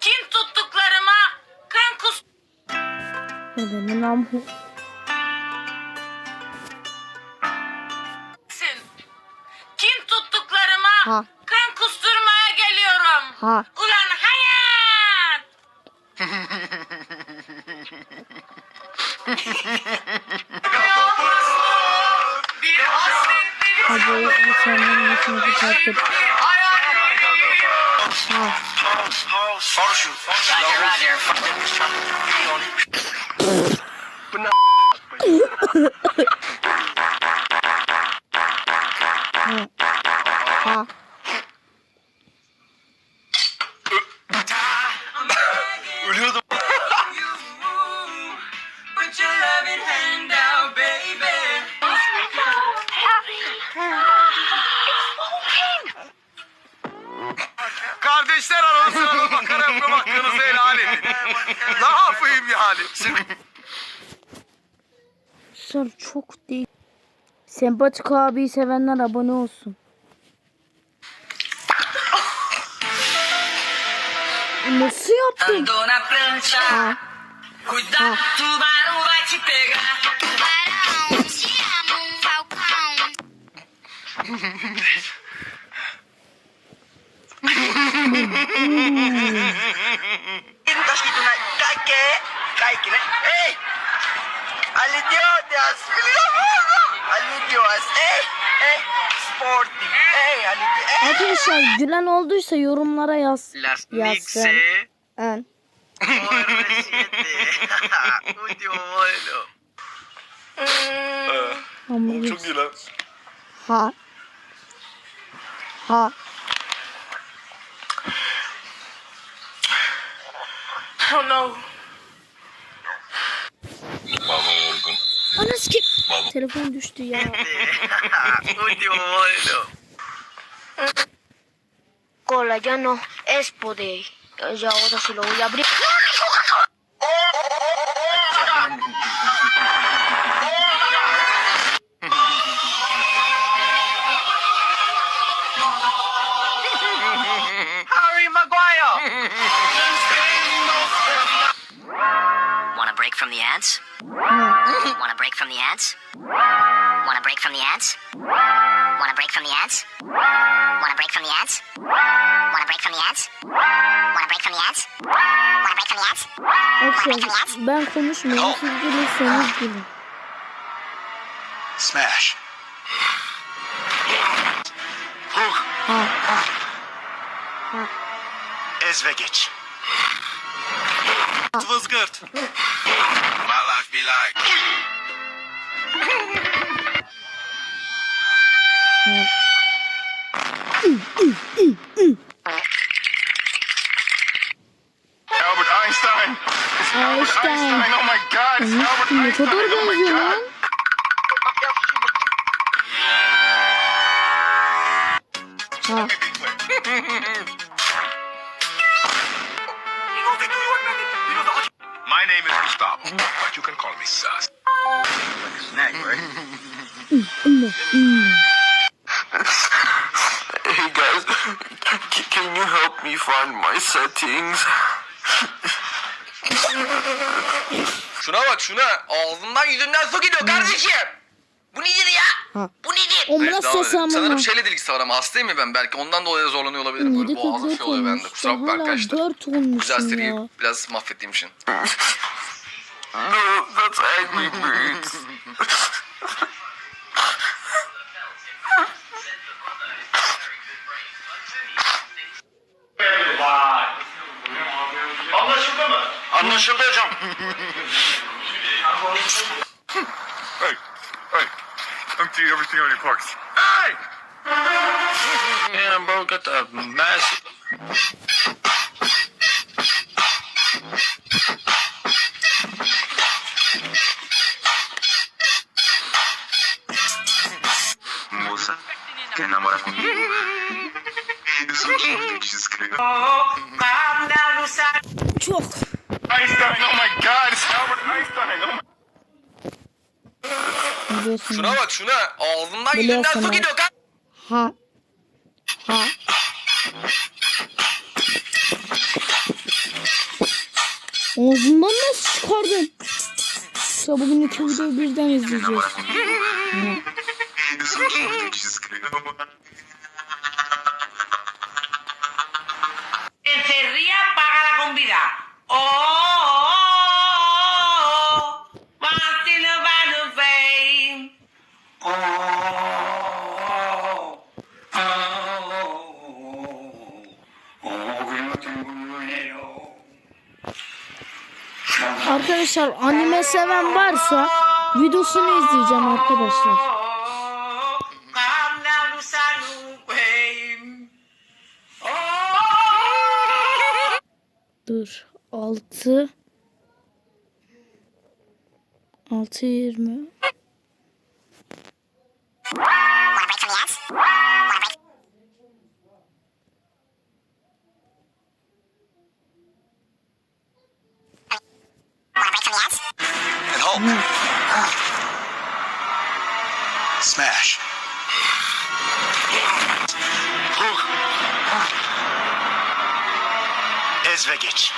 Kim tuttuklarıma kan kus Ne benim demesin. Kim tuttuklarıma Ha. kan kusturmaya geliyorum. Ha. Ulan hayat. Hadi bu senden Photo shoot. Roger, roger. But not. yapma hakkınızı helal edin. ne yapayım yani? Sen çok değil. Sempatik abiyi sevenler abone olsun. Nasıl yaptın? Prancha. Ha. Tapos dito na, kaike, kaike na, eh! Alidyo, Dios, Alidyoas, eh, eh, sporty, eh, Alidyo, eh. Arkadaşlar gülen olduysa yorumlara yaz. Las Yazsın. Nixe. Evet. Último modelo. Ee, Hamburger. Çok iyi lan. Ha. Ha. Oh no. Anas ki. Telefon düştü ya. Último modelo. Cola ya no es poder Ya ahora se lo voy a abrir to break from the ads? Want to break from the ads? Want to break from the ads? Want to break from the ads? Want to break from the ads? Want to break from the ads? Ben konuşmuyorum. Oh. Siz gülürseniz gülün. Smash. Ha. Ez ve geç. Vızgırt. My life be like. Albert Einstein. Einstein. Oh my God. it's Albert Ne kadar Einstein. Oh my God. Ha. My name is Gustavo, but you can call me Sus. Snack, right? Can you help me find my settings? Şuna bak şuna. Ağzından yüzünden su gidiyor kardeşim. Bu nedir ya? Bu nedir? O Evet, nasıl devam edelim. seslenme Sanırım lan? şeyle de ilgisi var ama hastayım ya ben. Belki ondan dolayı zorlanıyor olabilirim. Böyle 7 boğazım şey 44 oluyor bende. Kusura bakma Hala arkadaşlar. 4 Güzel seriyi ya. biraz mahvettiğim için. Mike. Damn, bro, got the massive. Moça, quer namorar comigo? Isso eu te descrevo. Çok. Aí está, oh my god, it's Albert. Biliyorsun. Şuna bak şuna. Ağzından yüzünden su gidiyor kardeşim. Ha. Ha. Ağzından nasıl çıkardın? Ya bugün iki videoyu birden izleyeceğiz. Encerría paga la convida. Oh, oh, oh. Martin Van Fame. Oh, Arkadaşlar anime seven varsa videosunu izleyeceğim arkadaşlar. Dur. 6 6 20 Ezve geç.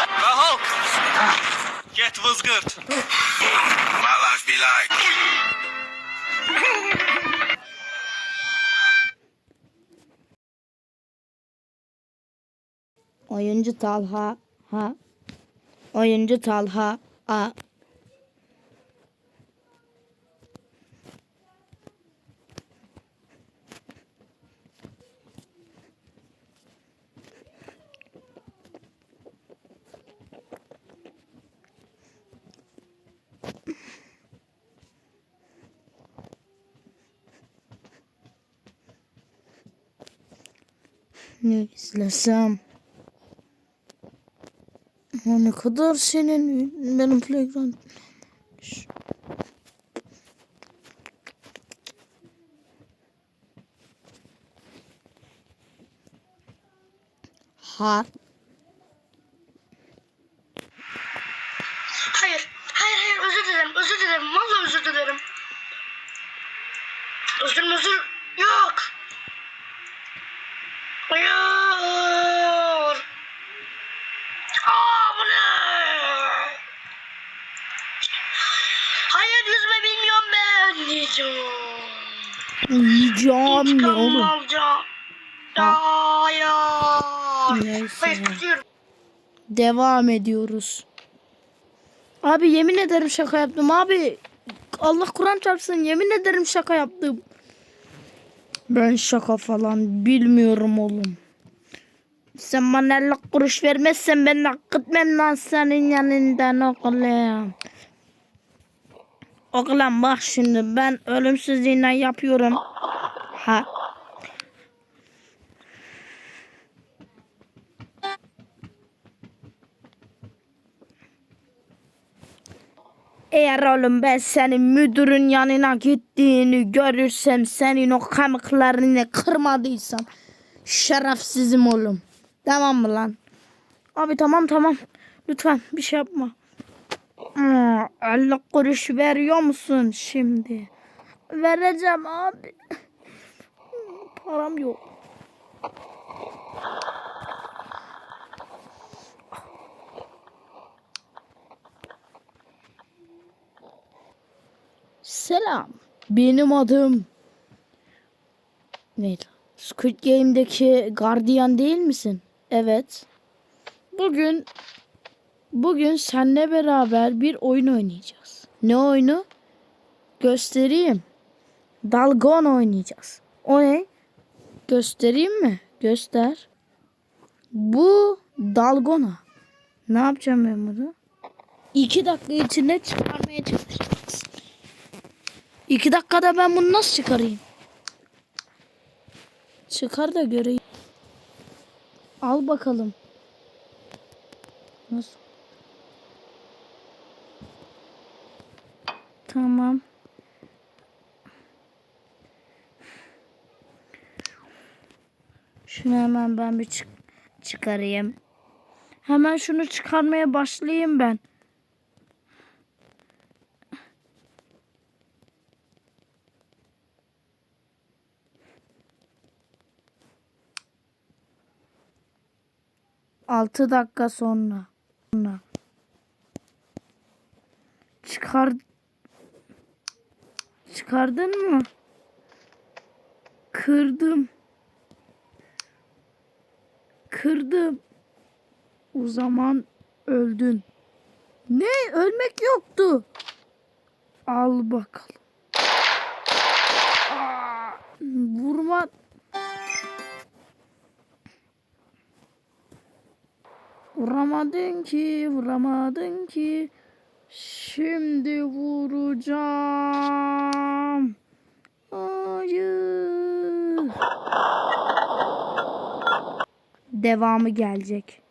Ve Hulk. Get vızgırt. My life be like. Oyuncu Talha ha Oyuncu Talha a Ne izlesem? Ha, ne kadar senin benim playground. Ha. 800 mi bilmiyorum ben. Yiyeceğim. Yiyeceğim ne oğlum? Alacağım. Devam ediyoruz. Abi yemin ederim şaka yaptım abi. Allah Kur'an çarpsın yemin ederim şaka yaptım. Ben şaka falan bilmiyorum oğlum. Sen bana 50 kuruş vermezsen ben hak etmem lan senin yanından oğlum. Oğlum bak şimdi ben ölümsüzlüğüne yapıyorum. Ha. Eğer oğlum ben senin müdürün yanına gittiğini görürsem senin o kemiklerini kırmadıysam şerefsizim oğlum. Tamam mı lan? Abi tamam tamam. Lütfen bir şey yapma. Hmm, 50 kuruş veriyor musun şimdi? Vereceğim abi. Param yok. Selam. Benim adım neydi? Squid Game'deki gardiyan değil misin? Evet. Bugün bugün seninle beraber bir oyun oynayacağız. Ne oyunu? Göstereyim. Dalgon oynayacağız. O ne? Göstereyim mi? Göster. Bu dalgona. Ne yapacağım ben bunu? İki dakika içinde çıkarmaya çalışacağız. İki dakikada ben bunu nasıl çıkarayım? Çıkar da göreyim. Al bakalım. Nasıl? Tamam. Şunu hemen ben bir çık çıkarayım. Hemen şunu çıkarmaya başlayayım ben. Altı dakika sonra. sonra. Çıkar. Çıkardın mı? Kırdım. Kırdım. O zaman öldün. Ne? Ölmek yoktu. Al bakalım. Aa, vurma. Vuramadın ki, vuramadın ki. Şimdi vuracağım. Hayır. Devamı gelecek.